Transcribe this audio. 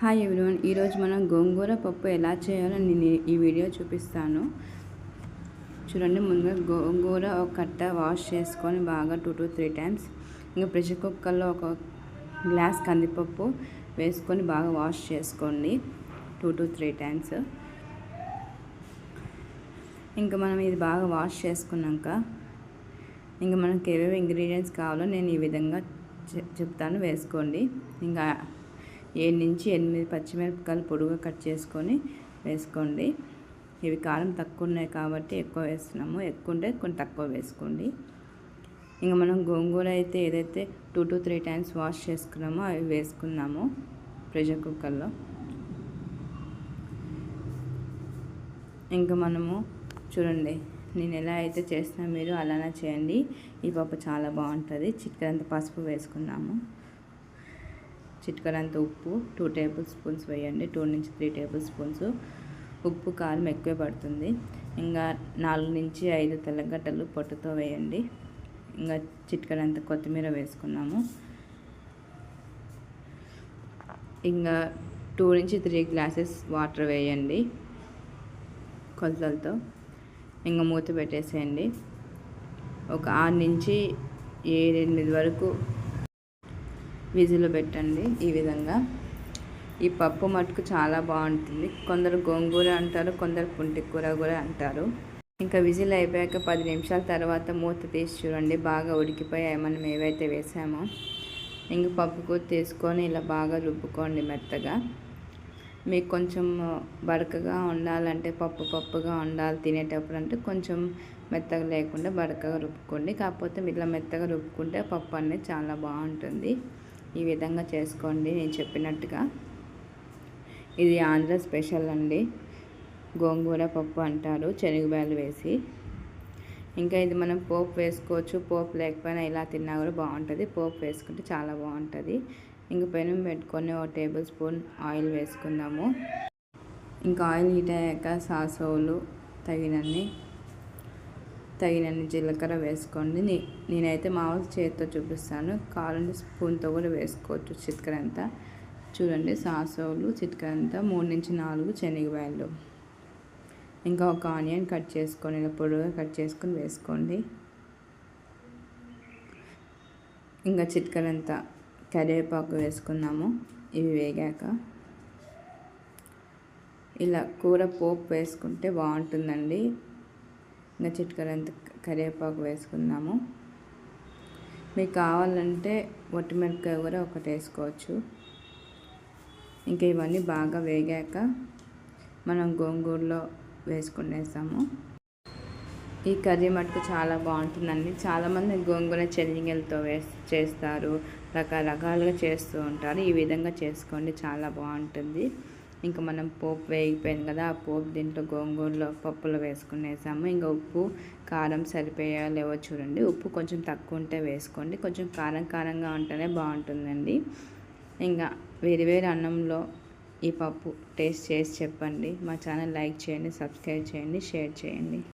Hi everyone ఈరోజు మనం గోంగూర పప్పు ఎలా చేయాలో నేను ఈ వీడియో చూపిస్తాను. చూడండి ముందుగా గోంగూర ఒక కట్ట వాష్ చేసుకొని బాగా టూ టు త్రీ టైమ్స్ ఇంకా ప్రెషర్ కుక్కర్లో ఒక గ్లాస్ కందిపప్పు వేసుకొని బాగా వాష్ చేసుకోండి టూ టు త్రీ టైమ్స్ ఇంకా మనం ఇది బాగా వాష్ చేసుకున్నాక ఇంకా మనకి ఏవేవి ఇంగ్రీడియంట్స్ కావాలో నేను ఈ విధంగా చెప్తాను వేసుకోండి. ఇంకా ఏడు నుంచి ఎనిమిది పచ్చిమిరపకాయలు పొడుగా కట్ చేసుకొని వేసుకోండి. ఇవి కారం తక్కువ ఉన్నాయి కాబట్టి ఎక్కువ వేస్తున్నాము. ఎక్కువ ఉంటే కొన్ని తక్కువ వేసుకోండి. ఇంకా మనం గోంగూర అయితే ఏదైతే two to three times wash చేసుకున్నామో అవి వేసుకున్నాము ప్రెషర్ కుక్కర్లో. ఇంకా మనము చూడండి నేను ఎలా అయితే చేస్తున్నా మీరు అలానే చేయండి. ఈ పప్పు చాలా బాగుంటుంది. చిక్కడంత పసుపు వేసుకున్నాము. చిట్కడంత ఉప్పు టూ టేబుల్ స్పూన్స్ వేయండి. టూ నుంచి త్రీ టేబుల్ స్పూన్స్ ఉప్పు కారం ఎక్కువే పడుతుంది. ఇంకా నాలుగు నుంచి ఐదు తెల్లగడ్డలు పొట్టుతో వేయండి. ఇంకా చిట్కరంత కొత్తిమీర వేసుకున్నాము. ఇంకా టూ నుంచి త్రీ గ్లాసెస్ వాటర్ వేయండి కొలతలతో. ఇంకా మూత పెట్టేసేయండి. ఒక ఆరు నుంచి ఏడెనిమిది వరకు విజిల్ పెట్టండి ఈ విధంగా. ఈ పప్పు మటుకు చాలా బాగుంటుంది. కొందరు గోంగూర అంటారు కొందరు పుంటి కూర కూడా అంటారు. ఇంకా విజిల్ అయిపోయాక పది నిమిషాల తర్వాత మూత తీసి చూడండి. బాగా ఉడికిపోయాయి మనం ఏవైతే వేసామో. ఇంక కూర తీసుకొని ఇలా బాగా రుబ్బుకోండి మెత్తగా. మీకు కొంచెం బడకగా ఉండాలంటే పప్పు పప్పుగా ఉండాలి తినేటప్పుడు అంటే కొంచెం మెత్తగా లేకుండా బడకగా రుబ్బుకోండి. కాకపోతే ఇలా మెత్తగా రుబ్బుకుంటే పప్పు అనేది చాలా బాగుంటుంది. ఈ విధంగా చేసుకోండి నేను చెప్పినట్టుగా. ఇది ఆంధ్ర స్పెషల్ అండి. గోంగూర పప్పు అంటారు శనగబాయలు వేసి. ఇంకా ఇది మనం పోపు వేసుకోవచ్చు. పోపు లేకపోయినా ఇలా తిన్నా కూడా బాగుంటుంది. పోపు వేసుకుంటే చాలా బాగుంటుంది. ఇంక పెనం పెట్టుకొని ఒక టేబుల్ స్పూన్ ఆయిల్ వేసుకుందాము. ఇంకా ఆయిల్ హీట్ అయ్యాక సాసోలు తగినన్ని తగినన్ని జీలకర్ర వేసుకోండి. నేనైతే మామూలు చేతితో చూపిస్తాను. కావాలంటే స్పూన్తో కూడా వేసుకోవచ్చు చిట్కర అంతా చూడండి సాసోలు చిట్కర అంతా మూడు నుంచి నాలుగు శనగవాయలు ఇంకా ఒక ఆనియన్ కట్ చేసుకొని ఇలా పొడుగా కట్ చేసుకొని వేసుకోండి. ఇంకా చిట్కరంతా కరివేపాకు వేసుకున్నాము ఇవి వేగాక. ఇలా కూర పోపు వేసుకుంటే బాగుంటుందండి. ఇంకా చిట్కరంత కరివేపాకు వేసుకుందాము. మీకు కావాలంటే ఒట్టిమిరపకాయ కూడా ఒకటి వేసుకోవచ్చు. ఇంకా ఇవన్నీ బాగా వేగాక మనం గోంగూరలో వేసుకునేసాము ఈ కర్రీ మటుకు చాలా బాగుంటుందండి. చాలామంది గోంగూర చెల్లింగలతో వేసి చేస్తారు. రకరకాలుగా చేస్తూ ఉంటారు. ఈ విధంగా చేసుకోండి. చాలా బాగుంటుంది. ఇంకా మనం పోపు వేగిపోయింది కదా ఆ పోపు దీంట్లో గోంగూరలో పప్పులో వేసుకునేసాము ఇంకా ఉప్పు కారం సరిపోయా లేవో చూడండి. ఉప్పు కొంచెం తక్కువ ఉంటే వేసుకోండి. కొంచెం కారం కారంగా ఉంటేనే బాగుంటుందండి. ఇంకా వేరు వేరు అన్నంలో ఈ పప్పు టేస్ట్ చేసి చెప్పండి. మా ఛానల్ లైక్ చేయండి సబ్స్క్రైబ్ చేయండి షేర్ చేయండి.